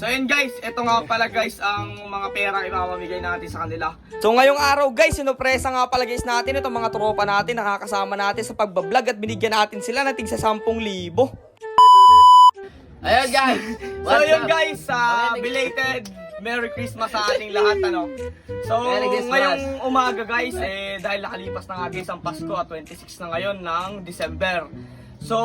So yun guys, ito nga pala guys ang mga pera ipapamigay natin sa kanila. So ngayong araw guys, sinupresa nga pala guys natin itong mga tropa natin, nakakasama natin sa pagbablog at binigyan natin sila ng tigsa 10,000. Ayun guys! So yun guys, sa belated Merry Christmas sa ating lahat ano. So ngayong umaga guys, eh dahil nakalipas na nga guys ang Pasko at 26 na ngayon ng December. So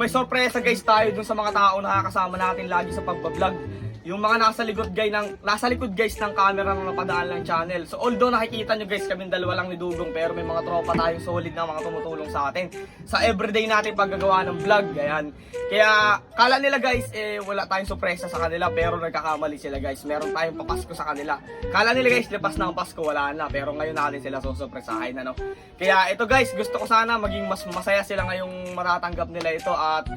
may sorpresa guys tayo dun sa mga tao na nakakasama natin lagi sa pagbablog. Yung mga nasa likod guys ng nasa likod guys ng camera na napadaan ng channel. So although nakikita nyo guys kami dalawa lang ni Dugong pero may mga tropa tayong solid na mga tumutulong sa atin sa everyday natin paggagawa ng vlog. Ayan. Kaya kala nila guys eh wala tayong sorpresa sa kanila pero nagkakamali sila guys. Meron tayong papasko sa kanila. Kala nila guys lipas na ang Pasko wala na pero ngayon natin sila susurpresahin ano. Kaya ito guys gusto ko sana maging mas masaya sila ngayong matatanggap nila ito at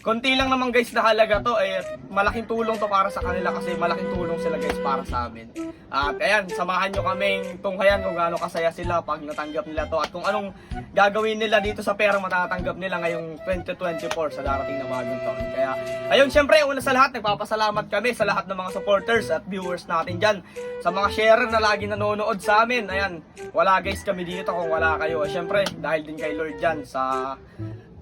Konti lang naman guys na halaga to eh malaking tulong to para sa kanila kasi malaking tulong sila guys para sa amin. At ayan, samahan nyo kaming tunghayan kung gaano kasaya sila pag natanggap nila to at kung anong gagawin nila dito sa pera matatanggap nila ngayong 2024 sa darating na bagong taon. Kaya ayun, syempre una sa lahat nagpapasalamat kami sa lahat ng mga supporters at viewers natin dyan. Sa mga sharer na lagi nanonood sa amin. Ayan, wala guys kami dito kung wala kayo. Syempre, dahil din kay Lord dyan sa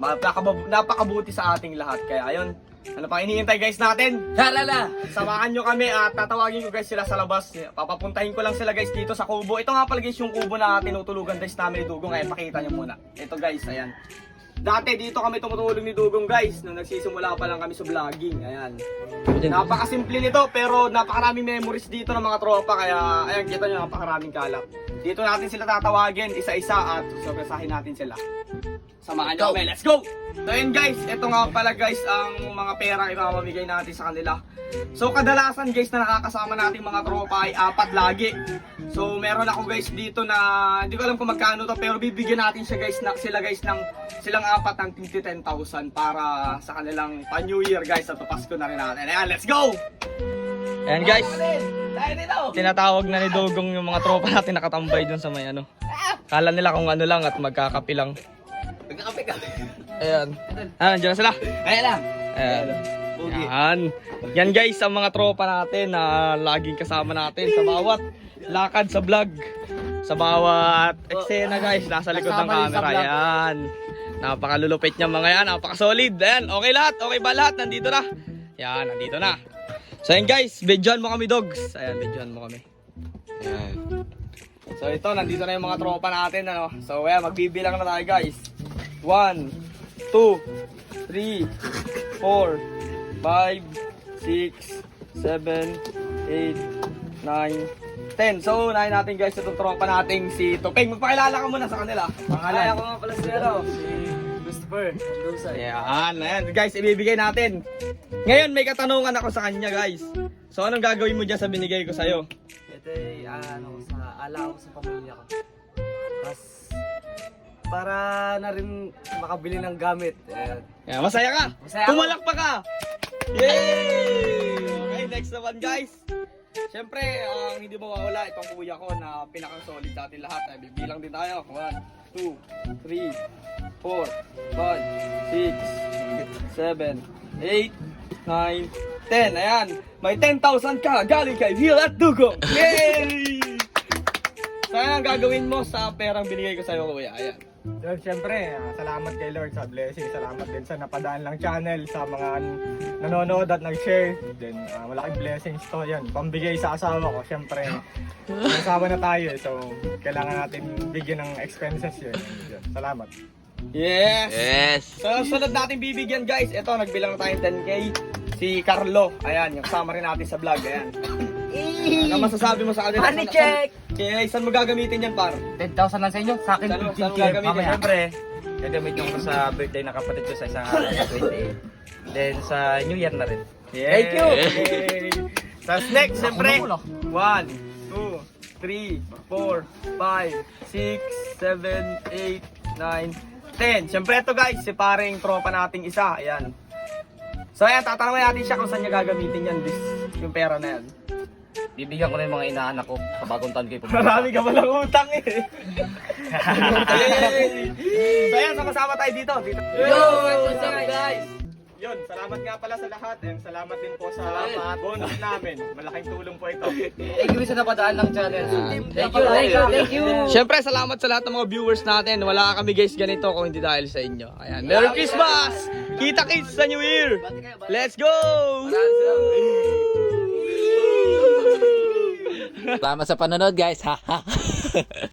Napakabab- napakabuti sa ating lahat. Kaya ayun, ano pang hinihintay guys natin? Halala! Samahan nyo kami at tatawagin ko guys sila sa labas. Papapuntahin ko lang sila guys dito sa kubo. Ito nga pala guys yung kubo na tinutulugan guys namin ni Dugong. Ayan, pakita nyo muna. Ito guys, ayan. Dati dito kami tumutulong ni Dugong guys nung nagsisimula pa lang kami sa vlogging. Ayan. Napakasimple nito pero napakaraming memories dito ng mga tropa kaya ayan kita nyo napakaraming kalap. Dito natin sila tatawagin isa-isa at susurpresahin natin sila. Samahan nyo kami, let's go! So yun guys, ito nga pala guys ang mga pera ipapamigay natin sa kanila. So kadalasan guys na nakakasama nating mga tropa ay apat lagi. So meron ako guys dito na hindi ko alam kung magkano to pero bibigyan natin siya guys na sila guys ng silang apat ng 10,000 para sa kanilang pa New Year guys at Pasko na rin natin. Ayan, let's go! Ayan guys, tinatawag na ni Dugong yung mga tropa natin nakatambay dun sa may ano. Kala nila kung ano lang at magkakapi lang. Ayan. Ah, nandiyan na sila. Ayan lang! Ayan. Yan. Yan guys, ang mga tropa natin na laging kasama natin sa bawat lakad sa vlog. Sa bawat eksena guys, nasa likod ng camera. Yan. Napakalulupit niya mga yan, napaka-solid. Ayan, okay lahat, okay ba lahat? Nandito na. Yan, nandito na. So yan guys, videoan mo kami dogs. Ayan, videoan mo kami. Ayan. So ito, nandito na yung mga tropa natin. Ano? So ayan, magbibilang na tayo guys. 1, 2, 3, 4, 5, 6, 7, 8, 9, 10. So, unahin natin guys itong tropa nating si Topeng. Magpakilala ka muna sa kanila. Pangalan. Ay, ako nga pala si ano, si Christopher. Ayan, ayan. Guys, ibibigay natin. Ngayon, may katanungan ako sa kanya guys. So, anong gagawin mo dyan sa binigay ko sa'yo? Ito ay ano, sa ala ko sa pamilya ko. Tapos, para na rin makabili ng gamit. Ayan. Ayan, masaya ka? Masaya ako. Pumalakpak ka! Yay! Okay, next naman guys. Siyempre, ang hindi mawawala itong kuya ko na pinakang solid sa atin lahat. Ay, bibilang din tayo. 1, 2, 3, 4, 5, 6, 7, 8, 9, 10. Ayan, may 10,000 ka galing kay Will at Dugo. Yay! So, ayan ang gagawin mo sa perang binigay ko sa'yo, kuya. Ayan. Lord, syempre, ah, salamat kay Lord sa blessing. Salamat din sa napadaan lang channel, sa mga nanonood at nag-share. Then, ah, malaking blessings to. Yan, pambigay sa asawa ko. Syempre, may asawa na tayo. eh, So, kailangan natin bigyan ng expenses yun. Yun, Salamat. Yes! Yes! So, sunod natin bibigyan guys. Ito, nagbilang na tayong 10k. Si Carlo. Ayan, yung kasama rin natin sa vlog. Ayan. Ano masasabi mo sa kanila? Money check! Okay, saan mo gagamitin yan, par? 10,000 lang sa inyo, sa akin Saan mo- 15k. saan mo gagamitin? Mamaya. Siyempre, gagamit ko sa birthday ng kapatid ko sa isang araw sa 28. Then, sa New Year na rin. Thank you! Yay! Tapos next, siyempre, Ako na 1, 2, 3, 4, 5, 6, 7, 8, 9, 10. Siyempre ito guys, si paring tropa nating isa. Ayan. So ayan, tatanungin natin siya kung saan niya gagamitin yan, this, yung pera na yan. Bibigyan ko na yung mga inaanak ko sa bagong taon kayo pumunta. Marami ka palang utang eh. So sama-sama tayo dito. dito. Yo! What's up guys? yun, salamat nga pala sa lahat and salamat din po sa Salamat. bonus namin. Malaking tulong po ito. Thank you sa napadaan ng channel. Thank you, thank you, thank you. Siyempre, salamat sa lahat ng mga viewers natin. Wala kami guys ganito kung hindi dahil sa inyo. Ayan. Merry Christmas! Kita kits sa New Year! Let's go! Salamat sa panonood guys. Ha ha.